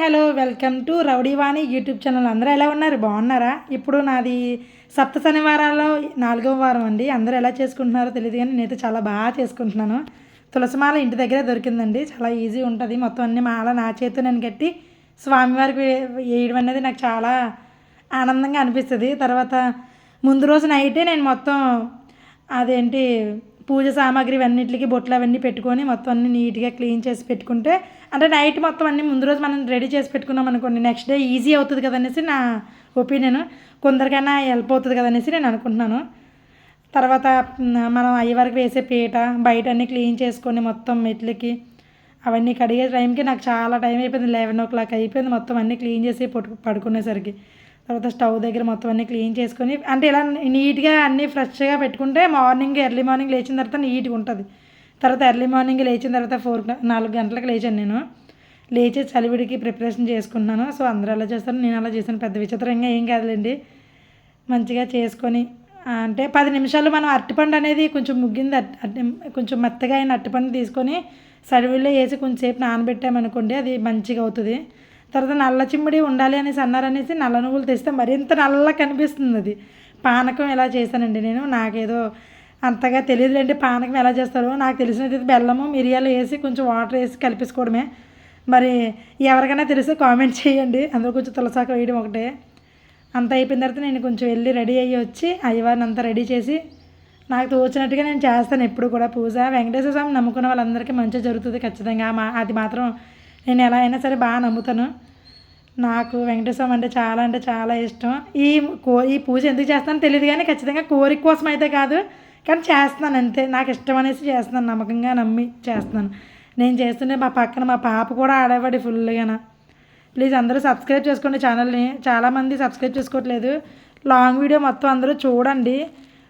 Hello welcome to Rowdyvani YouTube channel. అందరూ ఎలా ఉన్నారు? బాగున్నారా? ఇప్పుడు నాది సప్త శనివారాల్లో నాలుగవ వారం అండి. అందరూ ఎలా చేసుకుంటున్నారో తెలియదు కానీ నేనైతే చాలా బాగా చేసుకుంటున్నాను. తులసిమాల ఇంటి దగ్గరే దొరికిందండి. చాలా ఈజీ ఉంటుంది. మొత్తం అన్ని మాల నా చేతితో నేను కట్టి స్వామివారికి వేయడం అనేది నాకు చాలా ఆనందంగా అనిపిస్తుంది. తర్వాత ముందు రోజు నైటే నేను మొత్తం అదేంటి పూజ సామాగ్రి అన్నింటికి బొట్లు అవన్నీ పెట్టుకొని మొత్తం అన్ని నీట్గా క్లీన్ చేసి పెట్టుకుంటే అంటే నైట్ మొత్తం అన్ని ముందు రోజు మనం రెడీ చేసి పెట్టుకున్నాం అనుకోండి నెక్స్ట్ డే ఈజీ అవుతుంది కదనేసి నా ఒపీనియన్. కొందరికైనా హెల్ప్ అవుతుంది కదనేసి నేను అనుకుంటున్నాను. తర్వాత మనం అయ్యవారికి వేసే పీట బయట అన్ని క్లీన్ చేసుకొని మొత్తం మెట్లకి అవన్నీ కడిగే టైంకి నాకు చాలా టైం అయిపోయింది లెవెన్ ఓ క్లాక్ అయిపోయింది మొత్తం అన్నీ క్లీన్ చేసి పడుకునేసరికి. తర్వాత స్టవ్ దగ్గర మొత్తం అన్నీ క్లీన్ చేసుకొని అంటే ఇలా నీట్గా అన్నీ ఫ్రెష్గా పెట్టుకుంటే మార్నింగ్ ఎర్లీ మార్నింగ్ లేచిన తర్వాత నీట్గా ఉంటుంది. తర్వాత ఎర్లీ మార్నింగ్ లేచిన తర్వాత ఫోర్ నాలుగు గంటలకు లేచాను నేను. లేచి చలివిడికి ప్రిపరేషన్ చేసుకున్నాను. సో అందరూ అలా చేస్తారు నేను అలా చేశాను. పెద్ద విచిత్రంగా ఏం కాదులేండి. మంచిగా చేసుకొని అంటే పది నిమిషాలు మనం అరటిపండు అనేది కొంచెం ముగ్గింది అట్టి కొంచెం మెత్తగా అయిన అరటిపండు తీసుకొని సడివిల్లో వేసి కొంచెంసేపు నానబెట్టామనుకోండి అది మంచిగా అవుతుంది. తర్వాత నల్ల చిమ్మిడి ఉండాలి అనేసి అన్నారనేసి నల్ల నువ్వులు తెస్తే మరింత నల్ల కనిపిస్తుంది అది. పానకం ఎలా చేశానండి నేను? నాకేదో అంతగా తెలియదులేండి పానకం ఎలా చేస్తారో. నాకు తెలిసినది బెల్లము మిరియాలు వేసి కొంచెం వాటర్ వేసి కలిపేసుకోవడమే. మరి ఎవరికైనా తెలిస్తే కామెంట్ చేయండి. అందులో కొంచెం తులసాక వేయడం ఒకటే. అంత అయిపోయిన తర్వాత నేను కొంచెం వెళ్ళి రెడీ అయ్యి వచ్చి అయ్యవారిని అంతా రెడీ చేసి నాకు తోచినట్టుగా నేను చేస్తాను ఎప్పుడు కూడా. పూజ వెంకటేశ్వర స్వామి నమ్ముకున్న వాళ్ళందరికీ మంచి జరుగుతుంది ఖచ్చితంగా. మా అది మాత్రం నేను ఎలా అయినా సరే బాగా నమ్ముతాను. నాకు వెంకటేశ్వరం అంటే చాలా అంటే చాలా ఇష్టం. ఈ కో ఈ పూజ ఎందుకు చేస్తానో తెలియదు కానీ ఖచ్చితంగా కోరిక కోసం అయితే కాదు. కానీ చేస్తున్నాను అంతే. నాకు ఇష్టం అనేసి చేస్తున్నాను. నమ్మకంగా నమ్మి చేస్తున్నాను. నేను చేస్తుంటే మా పక్కన మా పాప కూడా ఆడేవాడి ఫుల్గా ప్లీజ్ అందరూ సబ్స్క్రైబ్ చేసుకోండి ఛానల్ని. చాలామంది సబ్స్క్రైబ్ చేసుకోవట్లేదు. లాంగ్ వీడియో మొత్తం అందరూ చూడండి.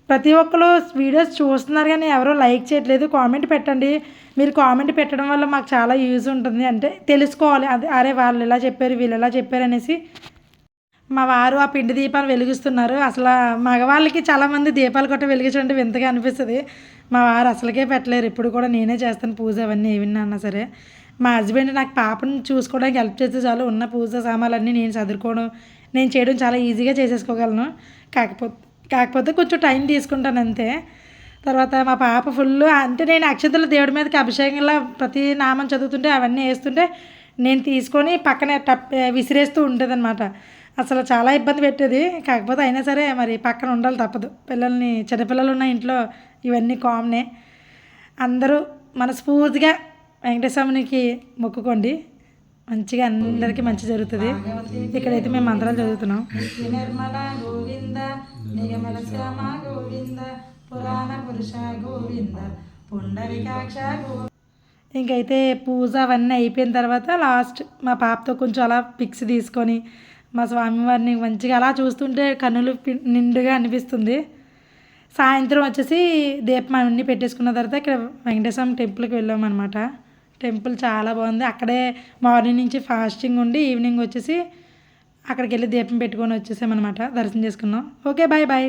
ప్రతి ఒక్కరు వీడియోస్ చూస్తున్నారు కానీ ఎవరో లైక్ చేయట్లేదు. కామెంట్ పెట్టండి. మీరు కామెంట్ పెట్టడం వల్ల మాకు చాలా యూజ్ ఉంటుంది. అంటే తెలుసుకోవాలి. అదే అరే వాళ్ళు ఇలా చెప్పారు వీళ్ళు ఎలా చెప్పారు అనేసి మా వారు ఆ పిండి దీపాలు వెలిగిస్తున్నారు. అసలు మగవాళ్ళకి చాలామంది దీపాలు కొట్ట వెలిగించడం వింతగా అనిపిస్తుంది. మా వారు అసలుకే పెట్టలేరు. ఇప్పుడు కూడా నేనే చేస్తాను పూజ అవన్నీ ఏమన్నా అన్నా సరే. మా హస్బెండ్ నాకు పాపను చూసుకోవడానికి హెల్ప్ చేస్తే చాలు. ఉన్న పూజ సామాన్లన్నీ నేను చదువుకోవడం నేను చేయడం చాలా ఈజీగా చేసేసుకోగలను. కాకపోతే కాకపోతే కొంచెం టైం తీసుకుంటాను అంతే. తర్వాత మా పాప ఫుల్ అంటే నేను అక్షతలు దేవుడి మీదకి అభిషేకంలో ప్రతి నామం చదువుతుంటే అవన్నీ వేస్తుంటే నేను తీసుకొని పక్కనే టప్ విసిరేస్తూ ఉంటుంది అనమాట అసలు చాలా ఇబ్బంది పెట్టేది. కాకపోతే అయినా సరే మరి పక్కన ఉండాలి తప్పదు. పిల్లల్ని చిన్నపిల్లలు ఉన్న ఇంట్లో ఇవన్నీ కామనే. అందరూ మనస్ఫూర్తిగా వెంకటేశ్వరునికి మొక్కుకోండి. మంచిగా అందరికీ మంచి జరుగుతుంది. ఇక్కడైతే మేము మంత్రాలు చదువుతున్నాం. నిర్మల గోవింద నిగమల శ్యామ గోవింద పురాణ పురుష గోవింద పుండరికాక్ష ఇంకైతే పూజ అవన్నీ అయిపోయిన తర్వాత లాస్ట్ మా పాపతో కొంచెం అలా పిక్స్ తీసుకొని మా స్వామివారిని మంచిగా అలా చూస్తుంటే కన్నులు నిండుగా అనిపిస్తుంది. సాయంత్రం వచ్చేసి దీపం అన్నీ పెట్టేసుకున్న తర్వాత ఇక్కడ వెంకటేశ్వర టెంపుల్కి వెళ్ళామన్నమాట. టెంపుల్ చాలా బాగుంది. అక్కడే మార్నింగ్ నుంచి ఫాస్టింగ్ ఉండి ఈవినింగ్ వచ్చేసి అక్కడికి వెళ్ళి దీపం పెట్టుకొని వచ్చేసామన్నమాట. దర్శనం చేసుకున్నాం. Okay bye bye.